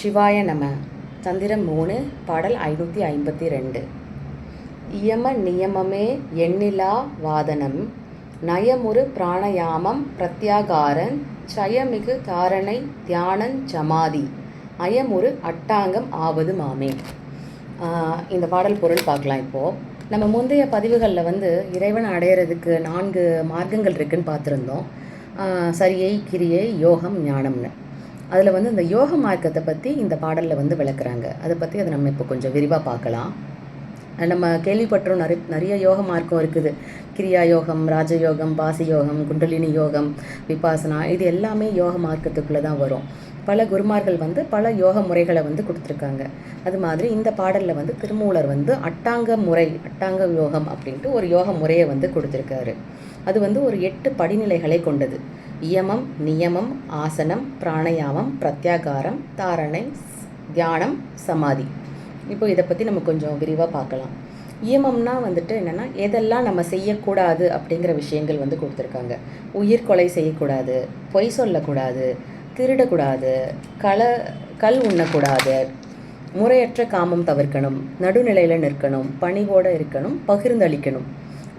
சிவாய நம. தந்திரம் மூணு பாடல் ஐநூற்றி ஐம்பத்தி ரெண்டு இயம நியமமே எண்ணிலா வாதனம். நயமுறு பிராணயாமம் பிரத்யாகாரன். சயமிகு தாரணை தியானன் சமாதி. அயமுறு அட்டாங்கம் ஆவது மாமே. இந்த பாடல் பொருள் பார்க்கலாம் இப்போது நம்ம முந்தைய பதிவுகளில் வந்து இறைவன் அடையிறதுக்கு நான்கு மார்க்கங்கள் இருக்குதுன்னு பார்த்துருந்தோம். சரியை கிரியை யோகம் ஞானம்னு. அதில் வந்து இந்த யோக மார்க்கத்தை பற்றி இந்த பாடலில் வந்து விளக்குறாங்க. அதை பற்றி அதை நம்ம இப்போ கொஞ்சம் விரிவாக பார்க்கலாம். நம்ம கேள்விப்பட்டோம் நிறைய நிறைய யோக மார்க்கம் இருக்குது. கிரியா யோகம் ராஜயோகம் பாசி யோகம் குண்டலினி யோகம் விபாசனா இது எல்லாமே யோக மார்க்கத்துக்குள்ளே தான் வரும். பல குருமார்கள் வந்து பல யோக முறைகளை வந்து கொடுத்துருக்காங்க. அது மாதிரி இந்த பாடலில் வந்து திருமூலர் வந்து அட்டாங்க முறை அட்டாங்க யோகம் அப்படின்ட்டு ஒரு யோக முறையை வந்து கொடுத்துருக்காரு. அது வந்து ஒரு எட்டு படிநிலைகளை கொண்டது. இயமம் நியமம் ஆசனம் பிராணயாமம் பிரத்யாகாரம் தாரணை தியானம் சமாதி. இப்போ இதை பற்றி நம்ம கொஞ்சம் விரிவாக பார்க்கலாம். இயமம்னா வந்துட்டு என்னென்னா எதெல்லாம் நம்ம செய்யக்கூடாது அப்படிங்கிற விஷயங்கள் வந்து கொடுத்துருக்காங்க. உயிர் கொலை செய்யக்கூடாது பொய் சொல்லக்கூடாது திருடக்கூடாது கள கல் உண்ணக்கூடாது முறையற்ற காமம் தவிர்க்கணும் நடுநிலையில் நிற்கணும் பணிவோடு இருக்கணும் பகிர்ந்தளிக்கணும்.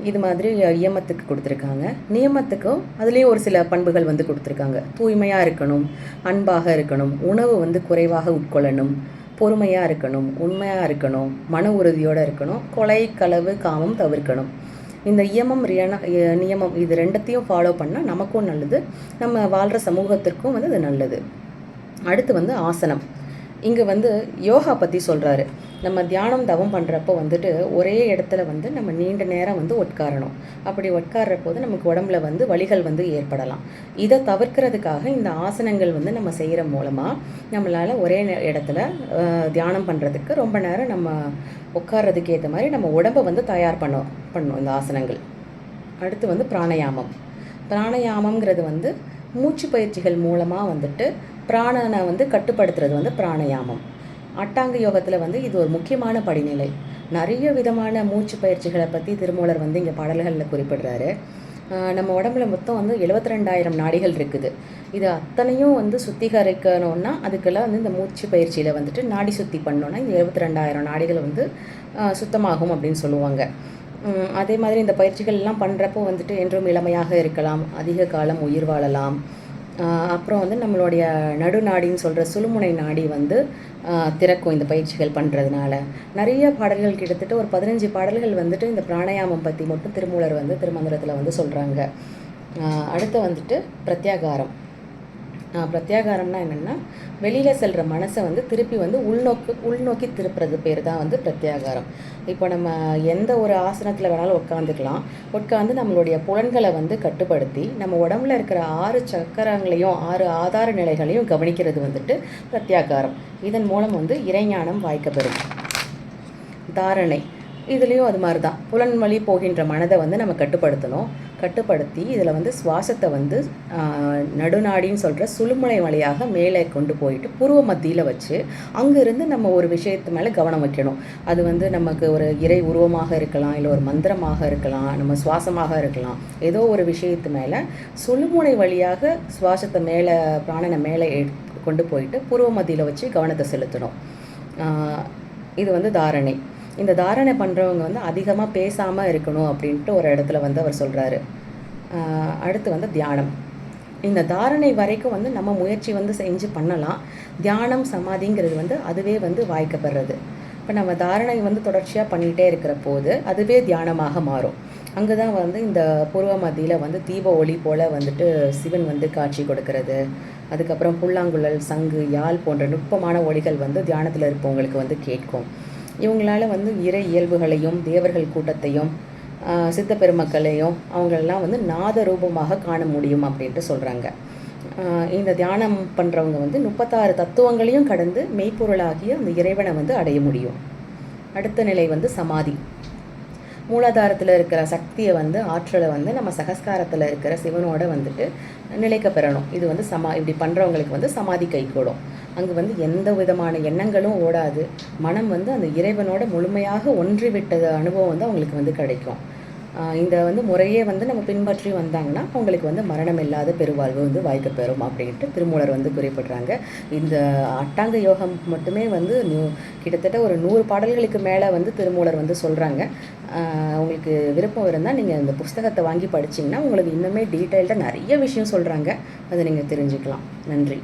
இது மாதிரி இயமத்துக்கு கொடுத்துருக்காங்க. நியமத்துக்கும் அதுலேயும் ஒரு சில பண்புகள் வந்து கொடுத்துருக்காங்க. தூய்மையாக இருக்கணும் அன்பாக இருக்கணும் உணவு வந்து குறைவாக உட்கொள்ளணும் பொறுமையாக இருக்கணும் உண்மையாக இருக்கணும் மன உறுதியோடு இருக்கணும் கொலை களவு காமம் தவிர்க்கணும். இந்த இயமம் நியமம் இது ரெண்டத்தையும் ஃபாலோ பண்ணால் நமக்கும் நல்லது நம்ம வாழ்கிற சமூகத்திற்கும் வந்து அது நல்லது. அடுத்து வந்து ஆசனம். இங்கே வந்து யோகா பற்றி சொல்கிறாரு நம்ம தியானம் தவம் பண்ணுறப்போ வந்துட்டு ஒரே இடத்துல வந்து நம்ம நீண்ட நேரம் வந்து உட்காரணும். அப்படி உட்கார்ற போது நமக்கு உடம்புல வந்து வலிகள் வந்து ஏற்படலாம். இதை தவிர்க்கிறதுக்காக இந்த ஆசனங்கள் வந்து நம்ம செய்கிற மூலமாக நம்மளால் ஒரே இடத்துல தியானம் பண்ணுறதுக்கு ரொம்ப நேரம் நம்ம உட்கார்றதுக்கு ஏற்ற மாதிரி நம்ம உடம்பை வந்து தயார் பண்ணோம் பண்ணும் இந்த ஆசனங்கள். அடுத்து வந்து பிராணயாமம். பிராணயாமம்ங்கிறது வந்து மூச்சு பயிற்சிகள் மூலமாக வந்துட்டு பிராணனை வந்து கட்டுப்படுத்துறது வந்து பிராணயாமம். அட்டாங்க யோகத்தில் வந்து இது ஒரு முக்கியமான படிநிலை. நிறைய விதமான மூச்சு பயிற்சிகளை பற்றி திருமூலர் வந்து இங்கே பாடல்களில் குறிப்பிடுறாரு. நம்ம உடம்புல மொத்தம் வந்து எழுபத்தி ரெண்டாயிரம் நாடிகள் இருக்குது. இது அத்தனையும் வந்து சுத்திகரிக்கணும்னா அதுக்கெல்லாம் வந்து இந்த மூச்சு பயிற்சியில் வந்துட்டு நாடி சுத்தி பண்ணோன்னா இந்த எழுபத்தி ரெண்டாயிரம் நாடிகள் வந்து சுத்தமாகும் அப்படின்னு சொல்லுவாங்க. அதே மாதிரி இந்த பயிற்சிகள் எல்லாம் பண்ணுறப்போ வந்துட்டு என்றும் இளமையாக இருக்கலாம் அதிக காலம் உயிர் வாழலாம். அப்புறம் வந்து நம்மளுடைய நடுநாடின்னு சொல்கிற சுழுமுனை நாடி வந்து திறக்கும் இந்த பயிற்சிகள் பண்ணுறதுனால நிறைய பாடல்கள் கிட்டத்தட்ட ஒரு பதினஞ்சு பாடல்கள் வந்துட்டு இந்த பிராணாயாமம் பற்றி மட்டும் திருமூலர் வந்து திருமந்திரத்தில் வந்து சொல்கிறாங்க அடுத்து வந்துட்டு பிரத்யாகாரம். பிரத்யாகாரம்னா என்னென்னா வெளியில் செல்கிற மனசை வந்து திருப்பி வந்து உள்நோக்கு உள்நோக்கி திருப்புறது பேர் தான் வந்து பிரத்யாகாரம். இப்போ நம்ம எந்த ஒரு ஆசனத்தில் வேணாலும் உட்காந்துக்கலாம் உட்காந்து நம்மளுடைய புலன்களை வந்து கட்டுப்படுத்தி நம்ம உடம்புல இருக்கிற ஆறு சக்கரங்களையும் ஆறு ஆதார நிலைகளையும் கவனிக்கிறது வந்துட்டு பிரத்யாகாரம். இதன் மூலம் வந்து இறைஞானம் வாய்க்கப்பெறும். தாரணை. இதுலேயும் அது மாதிரி தான் புலன் வழி போகின்ற மனதை வந்து நம்ம கட்டுப்படுத்தணும். கட்டுப்படுத்தி இதில் வந்து சுவாசத்தை வந்து நடுநாடின்னு சொல்கிற சுழுமுனை வழியாக மேலே கொண்டு போயிட்டு பூர்வ மத்தியில் வச்சு அங்கேருந்து நம்ம ஒரு விஷயத்து மேலே கவனம் வைக்கணும். அது வந்து நமக்கு ஒரு இறை உருவமாக இருக்கலாம் இல்லை ஒரு மந்திரமாக இருக்கலாம் நம்ம சுவாசமாக இருக்கலாம். ஏதோ ஒரு விஷயத்து மேலே சுழுமுனை வழியாக சுவாசத்தை மேலே பிராணனை மேலே கொண்டு போயிட்டு பூர்வ மத்தியில் வச்சு கவனத்தை செலுத்தணும். இது வந்து தாரணை. இந்த தாரணை பண்ணுறவங்க வந்து அதிகமாக பேசாமல் இருக்கணும் அப்படின்ட்டு ஒரு இடத்துல வந்து அவர் சொல்கிறாரு அடுத்து வந்து தியானம். இந்த தாரணை வரைக்கும் வந்து நம்ம முயற்சி வந்து செஞ்சு பண்ணலாம். தியானம் சமாதிங்கிறது வந்து அதுவே வந்து வாய்க்கப்படுறது. இப்போ நம்ம தாரணை வந்து தொடர்ச்சியாக பண்ணிகிட்டே இருக்கிற போது அதுவே தியானமாக மாறும். அங்கே தான் வந்து இந்த பூர்வ மத்தியில் வந்து தீப ஒளி போல் வந்துட்டு சிவன் வந்து காட்சி கொடுக்கறது. அதுக்கப்புறம் புல்லாங்குழல் சங்கு யாழ் போன்ற நுட்பமான ஒளிகள் வந்து தியானத்தில் இருப்பவங்களுக்கு வந்து கேட்கும். இவங்களால வந்து இறை இயல்புகளையும் தேவர்கள் கூட்டத்தையும் சித்த பெருமக்களையும் அவங்களெல்லாம் வந்து நாத ரூபமாக காண முடியும் அப்படின்ட்டு சொல்கிறாங்க இந்த தியானம் பண்ணுறவங்க வந்து முப்பத்தாறு தத்துவங்களையும் கடந்து மெய்ப்பொருளாகிய அந்த இறைவனை வந்து அடைய முடியும். அடுத்த நிலை வந்து சமாதி. மூலாதாரத்தில் இருக்கிற சக்தியை வந்து ஆற்றலை வந்து நம்ம சகஸ்காரத்தில் இருக்கிற சிவனோட வந்துட்டு நிலைக்க பெறணும். இது வந்து சமா இப்படி பண்ணுறவங்களுக்கு வந்து சமாதி கைகூடும் அங்கே வந்து எந்த விதமான எண்ணங்களும் ஓடாது. மனம் வந்து அந்த இறைவனோட முழுமையாக ஒன்றி விட்டது அனுபவம் வந்து அவங்களுக்கு வந்து கிடைக்கும். இந்த வந்து முறையே வந்து நம்ம பின்பற்றி வந்தாங்கன்னா அவங்களுக்கு வந்து மரணம் இல்லாத பெருவாழ்வு வந்து வாய்க்க பெறும் அப்படின்ட்டு திருமூலர் வந்து குறிப்பிடுறாங்க. இந்த அட்டாங்க யோகம் மட்டுமே வந்து நூ- கிட்டத்தட்ட ஒரு நூறு பாடல்களுக்கு மேலே வந்து திருமூலர் வந்து சொல்கிறாங்க உங்களுக்கு விருப்பம் இருந்தால் நீங்கள் இந்த புஸ்தகத்தை வாங்கி படிச்சிங்கன்னா உங்களுக்கு இன்னுமே டீட்டெயில்டாக நிறைய விஷயம் சொல்கிறாங்க அதை நீங்கள் தெரிஞ்சுக்கலாம். நன்றி.